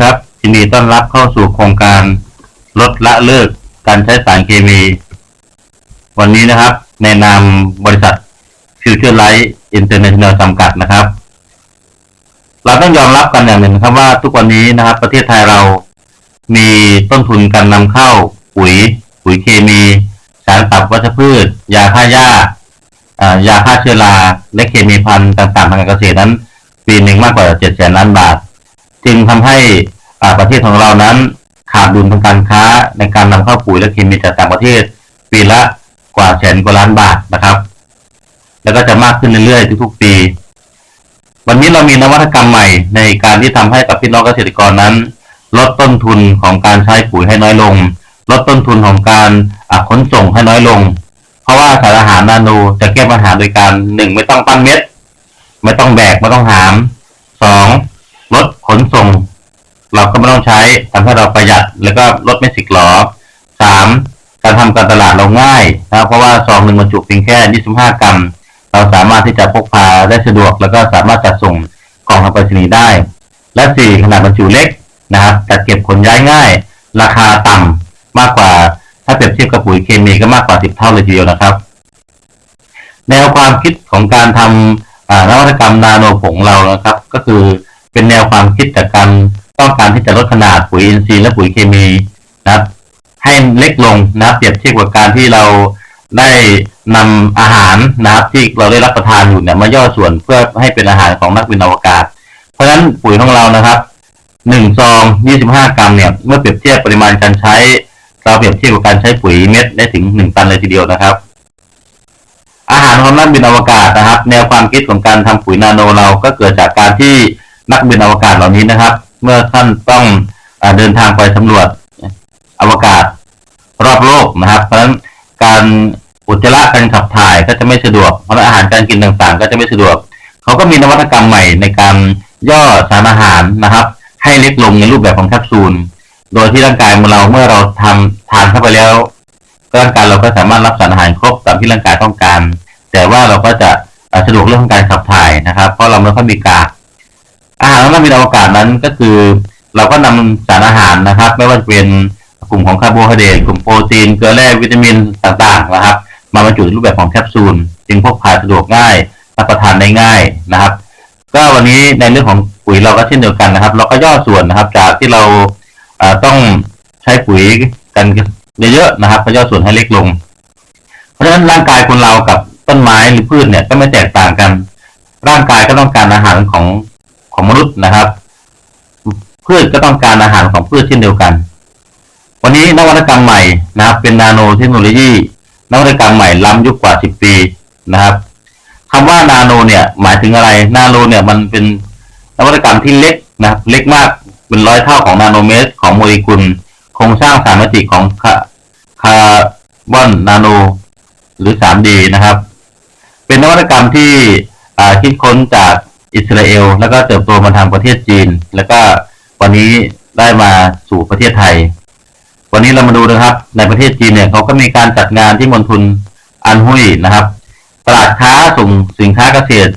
ครับยินดีต้อนรับเข้าสู่โครงการลดละเลิกการใช้สารเคมี วันนี้นะครับ ในนามบริษัทฟิวเจอร์ไลท์อินเตอร์เนชั่นแนลจำกัดนะครับ เราต้องยอมรับกันอย่างหนึ่งครับว่าทุกวันนี้นะครับ ประเทศไทยเรามีต้นทุนการนำเข้า ปุ๋ย ปุ๋ยเคมี สารปรับวัชพืช ยาฆ่าหญ้ายาฆ่าเชื้อราและเคมีพันธุ์ต่างๆทางการเกษตรนั้น ปีหนึ่งมากกว่า7 0 0 0 0ล้านบาท จึงทำให้อาประเทศของเรานั้นขาดดุลทางการค้าในการนำเข้าปุ๋ยและเคมีจากต่างประเทศ ปีละกว่าแสนกว่าล้านบาทนะครับ แล้วก็จะมากขึ้นเรื่อยๆทุกๆปี วันนี้เรามีนวัตกรรมใหม่ในการที่ทำให้กับพี่น้องเกษตรกรนั้น ลดต้นทุนของการใช้ปุ๋ยให้น้อยลง ลดต้นทุนของการขนส่งให้น้อยลง เพราะว่าสารอาหารนาโนจะแก้ปัญหาโดยการหนึ่งไม่ต้องปั้นเม็ด ไม่ต้องแบกไม่ต้องหามสอง ลดขนส่ง เราก็ไม่ต้องใช้ทำให้เราประหยัด แล้วก็ลดไม่สิกหรอสามการทำการตลาดเราง่ายนะครับเพราะว่าซองหนึ่งบรรจุเพียงแค่25กรัม เราสามารถที่จะพกพาได้สะดวก แล้วก็สามารถจัดส่งกล่องทางไปรษณีย์ได้ และสี่ขนาดบรรจุเล็กนะครับจัดเก็บขนย้ายง่าย ราคาต่ำมากกว่า ถ้าเปรียบเทียบกับปุ๋ยเคมีก็มากกว่า10เท่าเลยทีเดียวนะครับ แนวความคิดของการทำอ่านวัตกรรมนาโนผงเรานะครับ ก็คือ เป็นแนวความคิดจากการต้องการที่จะลดขนาดปุ๋ยอินทรีย์และปุ๋ยเคมีนะครับ ให้เล็กลงนะเปรียบเทียบกับการที่เราได้นำอาหารนะครับที่เราได้รับประทานอยู่เนี่ยมาย่อส่วนเพื่อให้เป็นอาหารของนักบินอวกาศ เพราะฉะนั้นปุ๋ยของเรานะครับหนึ่งซองยี่สิบห้ากรัมเนี่ยเมื่อเปรียบเทียบปริมาณการใช้ เราเปรียบเทียบกับการใช้ปุ๋ยเม็ดได้ถึงหนึ่งตันเลยทีเดียวนะครับ อาหารของนักบินอวกาศนะครับ แนวความคิดของการทำปุ๋ยนาโนเราก็เกิดจากการที่ นักบินอวกาศเหล่านี้นะครับ เมื่อท่านต้องอเดินทางไปสำรวจอวกาศรอบโลกนะครับ เพราะฉะนั้นการอุจจาระการขับถ่ายก็จะไม่สะดวก เพราะนั้นอาหารการกินต่างๆ ก็จะไม่สะดวก เขาก็มีนวัตกรรมใหม่ในการย่อสารอาหารนะครับ ให้เล็กลงในรูปแบบของแคปซูล โดยที่ร่างกายของเราเมื่อเราทำทานเข้าไปแล้วร่างกายเราก็สามารถรับสารอาหารครบตามที่ร่างกายต้องการ แต่ว่าเราก็จะสะดวกเรื่องของการขับถ่ายนะครับ เพราะเราไม่ค่อยมีกาก อาหารของนักบินอวกาศนั้นก็คือ เราก็นำสารอาหารนะครับ ไม่ว่าจะเป็นกลุ่มของคาร์โบไฮเดรตกลุ่มโปรตีนเกลือแร่วิตามินต่างๆนะครับ มาบรรจุในรูปแบบของแคปซูลจึงพกพาสะดวกง่ายรับประทานได้ง่ายนะครับ ก็วันนี้ในเรื่องของปุ๋ยเราก็เช่นเดียวกันนะครับ เราก็ย่อส่วนนะครับ จากที่เราต้องใช้ปุ๋ยกันเยอะๆนะครับก็ย่อส่วนให้เล็กลง เพราะฉะนั้นร่างกายคนเรากับต้นไม้หรือพืชเนี่ยก็ไม่แตกต่างกัน ร่างกายก็ต้องการอาหารของ ของมนุษย์นะครับพืชก็ต้องการอาหารของพืชเช่นเดียวกัน วันนี้นวัตกรรมใหม่นะครับเป็นนาโนเทคโนโลยีนวัตกรรมใหม่ล้ำยุคกว่า 10 ปีนะครับคำว่านาโนเนี่ยหมายถึงอะไร นาโนเนี่ยมันเป็นนวัตกรรมที่เล็กนะครับ เล็กมากเป็นร้อยเท่าของนาโนเมตร ของโมเลกุลโครงสร้างสามมิติของคาคาร์บอนนาโน หรือ 3D นะครับ เป็นนวัตกรรมที่คิดค้นจาก อิสราเอล แล้วก็เติบโตมาทางประเทศจีน แล้วก็วันนี้ได้มาสู่ประเทศไทย วันนี้เรามาดูนะครับ ในประเทศจีนเนี่ยเขาก็มีการจัดงานที่มณฑลอันหุยนะครับ ตลาดค้าส่งสินค้าเกษตร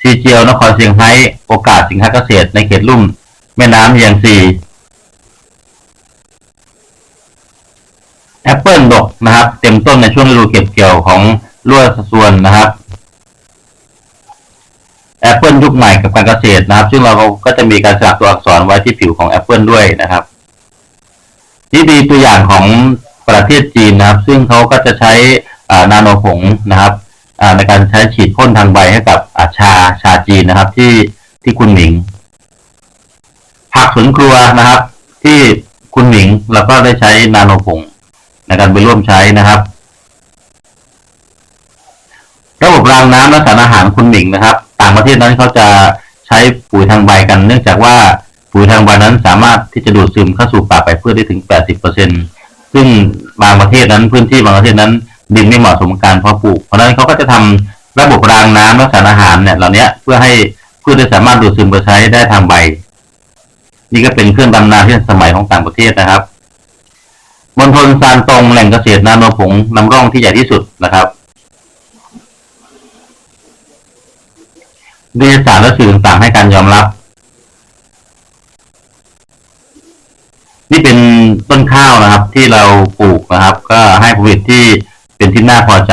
ซีเจียวนครเซี่ยงไฮ้โอกาสสินค้าเกษตรในเขตลุ่ม แม่น้ำเยียงซีแอปเปิลดกนะครับ เต็มต้นในช่วงฤดูเก็บเกี่ยวของรั่วส่วนนะครับ แอปเปิลยุคใหม่กับการเกษตรนะครับ ซึ่งเราก็จะมีการสลักตัวอักษรไว้ที่ผิวของแอปเปิลด้วยนะครับที่ดีตัวอย่างของประเทศจีนนะครับ ซึ่งเขาก็จะใช้นาโนผงนะครับในการใช้ฉีดพ่นทางใบให้กับาชาชาจีนนะครับ ที่ที่คุณหมิง ผักสวนครัวนะครับ ที่คุณหมิงเราก็ได้ใช้นาโนผงในการไปร่วมใช้นะครับ ระบบรางน้ำและสารอาหารคุณหมิงนะครับางประเทศนั้นเขาจะใช้ปุ๋ยทางใบกัน เนื่องจากว่าปุ๋ยทางใบนั้นสามารถที่จะดูดซึมเข้าสู่ป่าไปเพื่อได้ถึง 80%ซึ่งบางประเทศนั้นพื้นที่บางประเทศนั้น ดินไม่เหมาะสมกับการเพาะปลูก เพราะนั้นเขาก็จะทำระบบรางน้ำและสารอาหารเนี่ยเหล่านี้เพื่อให้พืชได้สามารถดูดซึมไปใช้ได้ทางใบ นี่ก็เป็นเครื่องดำนาที่สมัยของต่างประเทศนะครับมณฑลซานตงแหล่งเกษตรนาโนผงนำร่องที่ใหญ่ที่สุดนะครับ วิทยาศาสตร์และสื่อต่างๆให้การยอมรับที่เป็นต้นข้าวนะครับ ที่เราปลูกนะครับ ก็ให้ผลิตที่เป็นที่น่าพอใจ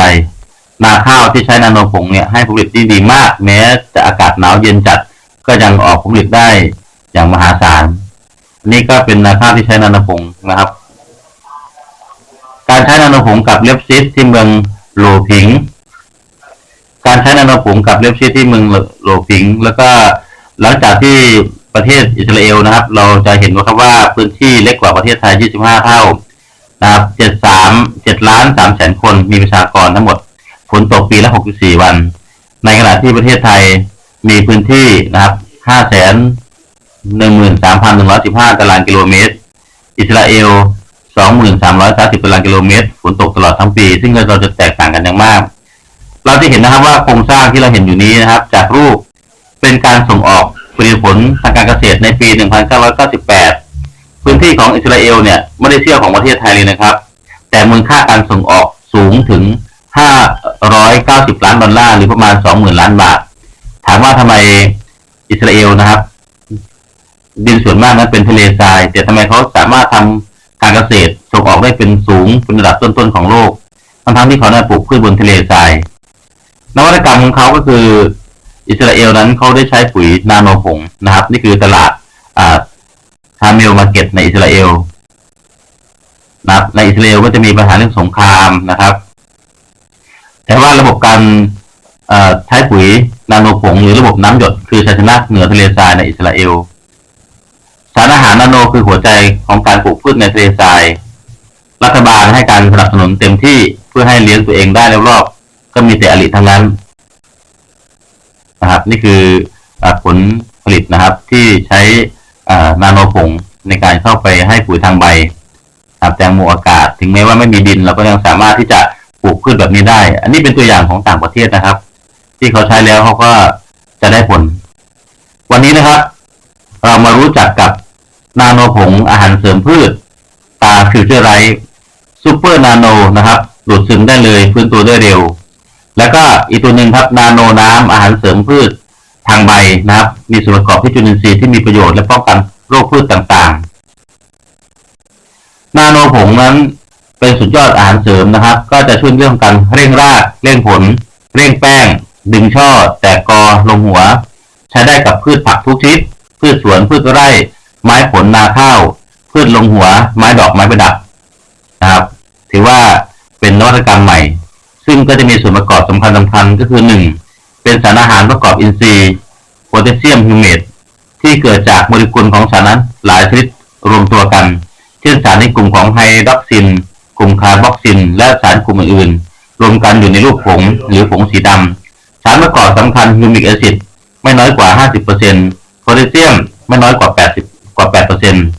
นาข้าวที่ใช้นาโนผงเนี่ยให้ผลิตที่ดีมาก แม้จะอากาศหนาวเย็นจัดก็ยังออกผลิตได้อย่างมหาศาล นี่ก็เป็นนาข้าวที่ใช้นาโนผงนะครับ การใช้นาโนผงกับเล็บซิสที่เมืองโลผิง การใช้นาโนผงกับเล็บซิสที่เมืองโลผิง แล้วก็หลังจากที่ประเทศอิสราเอลนะครับ เราจะเห็นว่าครับว่าพื้นที่เล็กกว่าประเทศไทย 25 เท่านะครับ73 7ล้าน3แสนคนมีประชากรทั้งหมดฝนตกปีละ 64 วัน ในขณะที่ประเทศไทยมีพื้นที่นะครับ 5 แสน13,115 ตารางกิโลเมตร อิสราเอล 2,330 ตารางกิโลเมตร ฝนตกตลอดทั้งปี ซึ่งเราจะแตกต่างกันอย่างมาก เราจะเห็นนะครับว่าโครงสร้างที่เราเห็นอยู่นี้นะครับ จากรูปเป็นการส่งออกผลิตผลทางการเกษตรในปี 1998 พื้นที่ของอิสราเอลเนี่ยไม่ได้เที่ยวของประเทศไทยเลยนะครับ แต่มูลค่าการส่งออกสูงถึง 590 ล้านดอลลาร์หรือประมาณ 20,000 ล้านบาท ถามว่าทำไมอิสราเอลนะครับ ดินส่วนมากนั้นเป็นทะเลทราย แต่ทำไมเขาสามารถทำการเกษตรส่งออกได้เป็นสูงเป็นระดับต้นๆของโลกทั้งๆที่เขาได้ปลูกพืชบนทะเลทราย นวัตกรรมของเขาก็คืออิสราเอลนั้นเขาได้ใช้ปุ๋ยนาโนผงนะครับ นี่คือตลาดอ่าฮาเมลมาร์เก็ตในอิสราเอลนะครับในอิสราเอลก็จะมีปัญหาเรื่องสงครามนะครับ แต่ว่าระบบการใช้ปุ๋ยนาโนผงหรือระบบน้ำหยด คือชัยชนะเหนือทะเลทรายในอิสราเอลสารอาหารนาโนคือหัวใจของการปลูกพืชในทะเลทราย รัฐบาลให้การสนับสนุนเต็มที่เพื่อให้เลี้ยงตัวเองได้รอบ ก็มีแต่อริทั้งนั้นนะครับ นี่คือผลผลิตนะครับ ที่ใช้นาโนผงในการเข้าไปให้ปุ๋ยทางใบครับแตงโมอากาศ ถึงแม้ว่าไม่มีดิน เราก็ยังสามารถที่จะปลูกพืชแบบนี้ได้ อันนี้เป็นตัวอย่างของต่างประเทศนะครับ ที่เขาใช้แล้วเขาก็จะได้ผล วันนี้นะครับ เรามารู้จักกับนาโนผงอาหารเสริมพืช ตาฟิวเจอร์ไรท์ซูเปอร์นาโนนะครับดูดซึมได้เลยฟื้นตัวได้เร็ว แล้วก็อีกตัวหนึ่งครับนาโนน้ำอาหารเสริมพืชทางใบนะครับ มีส่วนประกอบที่จุลินทรีย์ที่มีประโยชน์และป้องกันโรคพืชต่างๆ นาโนผงนั้นเป็นสุดยอดอาหารเสริมนะครับ ก็จะช่วยเรื่องการเร่งรากเร่งผล เร่งแป้ง ดึงช่อ แตกกอลงหัว ใช้ได้กับพืชผักทุกชนิดพืชสวนพืชไร่ ไม้ผลนาข้าว พืชลงหัว ไม้ดอกไม้ประดับนะครับ ถือว่าเป็นนวัตกรรมใหม่ ซึ่งก็จะมีส่วนประกอบสำคัญสำคัญก็คือหนึ่งเป็นสารอาหารประกอบอินทรีย์โพแทสเซียมฮิวเมตที่เกิดจากโมเลกุลของสารนั้นหลายชนิดรวมตัวกัน เช่นสารในกลุ่มของไฮดรอกซิน กลุ่มคาร์บอกซิน และสารกลุ่มอื่นๆรวมกันอยู่ในรูปผงหรือผงสีดำสารประกอบสำคัญฮิวมิกแอซิดไม่น้อยกว่า 50%โพแทสเซียมไม่น้อยกว่า 80 กว่า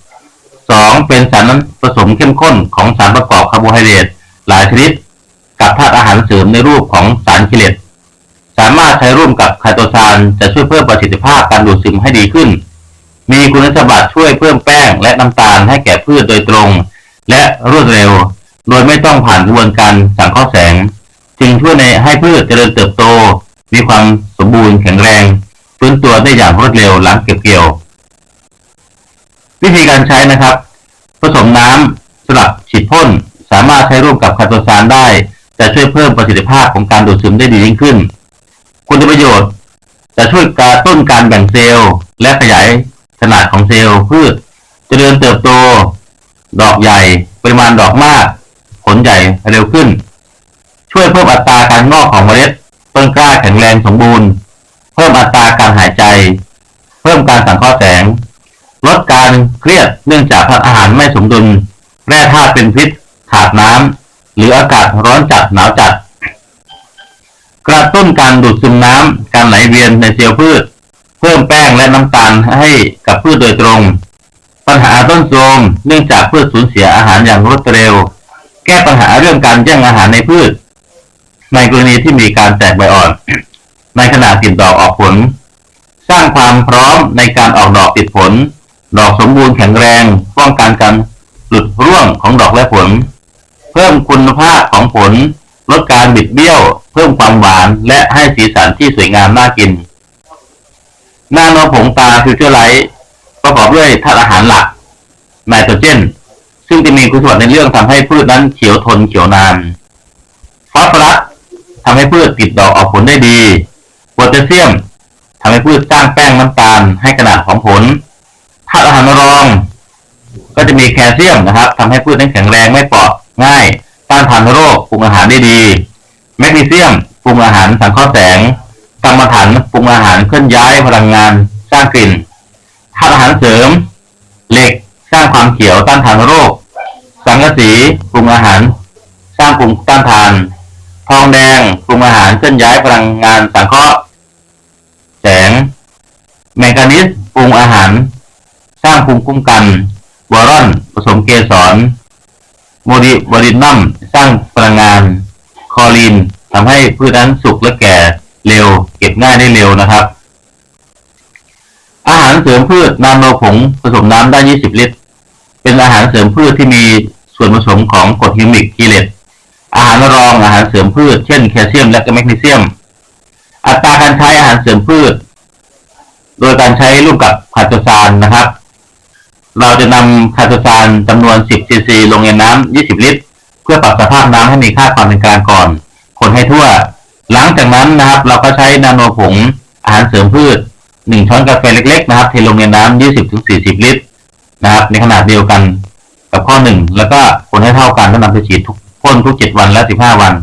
8%สองเป็นสารผสมเข้มข้นของสารประกอบคาร์โบไฮเดรตหลายชนิด กับธาตุอาหารเสริมในรูปของสารกิเลสสามารถใช้ร่วมกับไคโตซานจะช่วยเพิ่มประสิทธิภาพการดูดซึมให้ดีขึ้น มีคุณสมบัติช่วยเพิ่มแป้งและน้ำตาลให้แก่พืชโดยตรง และรวดเร็ว โดยไม่ต้องผ่านกระบวนการสังเคราะห์แสง จึงช่วยในให้พืชเจริญเติบโต มีความสมบูรณ์แข็งแรงฟื้นตัวได้อย่างรวดเร็วหลังเก็บเกี่ยว วิธีการใช้นะครับ ผสมน้ำสลับฉีดพ่นสามารถใช้ร่วมกับคาโตซานได้ จะช่วยเพิ่มประสิทธิภาพของการดูดซึมได้ดียิ่งขึ้น คุณประโยชน์ จะช่วยกระตุ้นการแบ่งเซลล์ และขยายขนาดของเซลล์พืชจเจริญเติบโต ดอกใหญ่ ปริมาณดอกมาก ผลใหญ่เร็วขึ้น ช่วยเพิ่มอัตราการงอกของเมล็ดต้นกล้าแข็งแรงสมบูรณ์ เพิ่มอัตราการหายใจ เพิ่มการสังเคราะห์แสง ลดการเครียดเนื่องจากอาหารไม่สมดุล แร่ธาตุเป็นพิษ ขาดน้ำ หรืออากาศร้อนจัดหนาวจัด กระตุ้นการดูดซึมน้ำการไหลเวียนในเซลล์พืช เพิ่มแป้งและน้ำตาลให้กับพืชโดยตรง ปัญหาต้นโทรมเนื่องจากพืชสูญเสียอาหารอย่างรวดเร็ว แก้ปัญหาเรื่องการแย่งอาหารในพืช ในกรณีที่มีการแตกใบอ่อน ในขณะติดดอกออกผล สร้างความพร้อมในการออกดอกติดผล ดอกสมบูรณ์แข็งแรง ป้องกันการหลุดร่วงของดอกและผล เพิ่มคุณภาพของผล ลดการบิดเบี้ยว เพิ่มความหวานและให้สีสันที่สวยงามน่ากินนาโนผงตาฟิวเจอร์ไลท์ประกอบด้วยธาตุอาหารหลักไนโตรเจน ซึ่งจะมีคุณสมบัติในเรื่องทำให้พืชนั้นเขียวทนเขียวนานฟอสฟอรัสทำให้พืชติดดอกออกผลได้ดีโพแทสเซียมทำให้พืชสร้างแป้งน้ำตาลให้ขนาดของผลธาตุอาหารรอง ก็จะมีแคลเซียมนะครับทำให้พืชนั้นแข็งแรงไม่เปราะ ง่ายต้านทานโรคปรุงอาหารได้ดี แมกนีเซียมปรุงอาหารสังเคราะห์แสงกรรมฐานปรุงอาหารเคลื่อนย้ายพลังงานสร้างกลิ่นธาตุอาหารเสริม เหล็กสร้างความเขียวต้านทานโรค สังกะสีปรุงอาหาร สร้างภูมิต้านทาน ทองแดงปรุงอาหารเคลื่อนย้ายพลังงานสังเคราะห์แสงแมงกานิสปรุงอาหาร สร้างภูมิคุ้มกันบอรอนผสมเกสร โมดิบอดินัมสร้างพลังงาน คอลีนทำให้พืชนั้นสุกและแก่เร็ว เก็บง่ายได้เร็วนะครับ อาหารเสริมพืชนาโนผงผสมน้ำได้ 20 ลิตร เป็นอาหารเสริมพืชที่มีส่วนผสมของกรดฮิวมิกกิเลสอาหารรองอาหารเสริมพืช เช่นแคลเซียมและแมกนีเซียม อัตราการใช้อาหารเสริมพืช โดยการใช้ร่วมกับคาโตซานนะครับ เราจะนำคาโตซานจำนวน 10 ซีซี ลงในน้ำ 20 ลิตร เพื่อปรับสภาพน้ำให้มีค่าความเป็นกลางก่อน คนให้ทั่ว หลังจากนั้นนะครับ เราก็ใช้นาโนผงอาหารเสริมพืช 1 ช้อนกาแฟเล็ก ๆ นะครับ เทลงในน้ำ 20-40 ลิตรนะครับ ในขนาดเดียวกันกับข้อหนึ่งแล้วก็คนให้เท่ากันแล้วนำไปฉีดทุกพ่นทุก 7 วันและ 15 วัน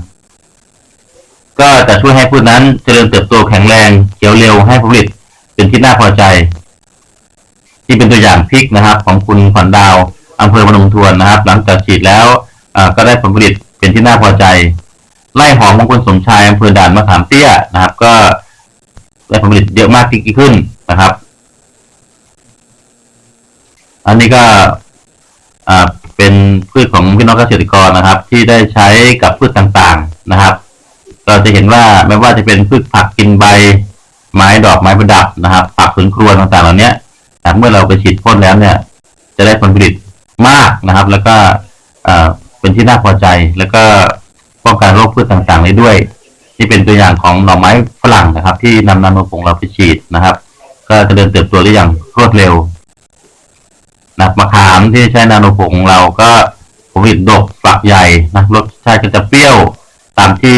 ก็จะช่วยให้พืชนั้นเจริญเติบโตแข็งแรงเขียวเร็วให้ผลผลิตเป็นที่น่าพอใจ ที่เป็นตัวอย่างพริกนะครับ ของคุณขวัญดาวอำเภอพนมทวนนะครับ หลังจากฉีดแล้วก็ได้ผลผลิตเป็นที่น่าพอใจไร่หอมของคุณสมชายอำเภอด่านมะขามเตี้ยนะครับ ก็ได้ผลผลิตเยอะมากยิ่งขึ้นนะครับ อันนี้ก็เป็นพืชของพี่น้องเกษตรกรนะครับ ที่ได้ใช้กับพืชต่างๆนะครับ เราจะเห็นว่าไม่ว่าจะเป็นพืชผักกินใบ ไม้ดอกไม้ประดับนะครับ ผักสวนครัวต่างๆเหล่านี้ เมื่อเราไปฉีดพ่นแล้วเนี่ย จะได้ผลผลิตมากนะครับ แล้วก็เป็นที่น่าพอใจ แล้วก็ป้องกันโรคพืชต่างๆได้ด้วย ที่เป็นตัวอย่างของหน่อไม้ฝรั่งนะครับ ที่นำนาโนผงเราไปฉีดนะครับ ก็จะเดินเติบโตได้อย่างรวดเร็วนะมะขามที่ใช้นาโนผงของเราก็ผลผลิตดกฝักใหญ่นะรสชาติก็จะเปรี้ยวตามที่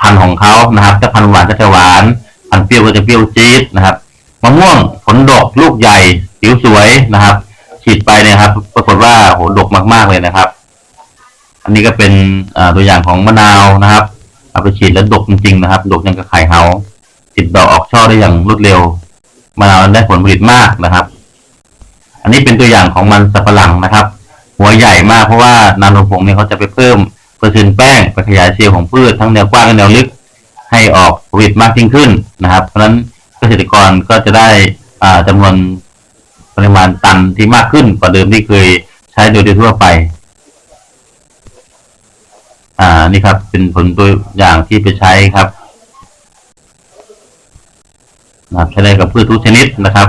พันธุ์ของเขานะครับถ้าพันธุ์หวานก็จะหวานพันธุ์เปรี้ยวก็จะเปรี้ยวจี๊ดนะครับ มะม่วงผลดกลูกใหญ่ผิวสวยนะครับ ฉีดไปเนี่ยครับ ปรากฏว่าโหดกมาก ๆเลยนะครับ อันนี้ก็เป็นตัวอย่างของมะนาวนะครับเอาไปฉีดแล้วดกจริงๆนะครับ ดกย่างกับไข่เฮาติดดอกออกช่อได้อย่างรวดเร็วมะนาวได้ผลผลิตมากนะครับ อันนี้เป็นตัวอย่างของมันสับปะหลังนะครับ หัวใหญ่มากเพราะว่านาโนผงเนี่ยเขาจะไปเพิ่มเปอร์เซ็นต์แป้งไปขยายเซลล์ของพืชทั้งแนวกว้างและแนวลึก ให้ออกผลผลิตมากยิ่งขึ้นนะครับ เพราะฉะนั้น เกษตรกรก็จะได้อ่าจำนวนปริมาณตันที่มากขึ้นกว่าเดิมที่เคยใช้โดยทั่วไป อ่านี่ครับ เป็นผลตัวอย่างที่ไปใช้ครับนะครับใช้ได้กับพืชทุกชนิดนะครับ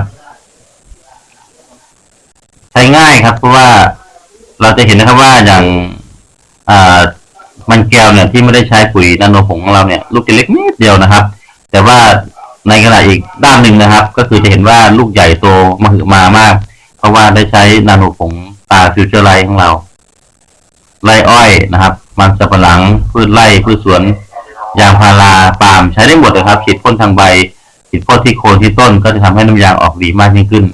ใช้ง่ายครับ เพราะว่าเราจะเห็นนะครับว่าอย่างอ่ามันแก้วเนี่ยที่ไม่ได้ใช้ปุ๋ยนาโนผงของเราเนี่ย ลูกจะเล็กนิดเดียวนะครับ แต่ว่า ในขณะอีกด้านหนึ่งนะครับ ก็คือจะเห็นว่าลูกใหญ่โตมหึมามาก เพราะว่าได้ใช้นาโนผงตาฟิวเจอร์ไลท์ของเรา ไร่อ้อยนะครับ มันสับปะหลังพืชไร่พืชสวนยางพาราปาล์มใช้ได้หมดเลยครับฉีดพ่นทางใบฉีดพ่นที่โคนที่ต้นก็จะทำให้น้ำยางออกดีมากยิ่งขึ้น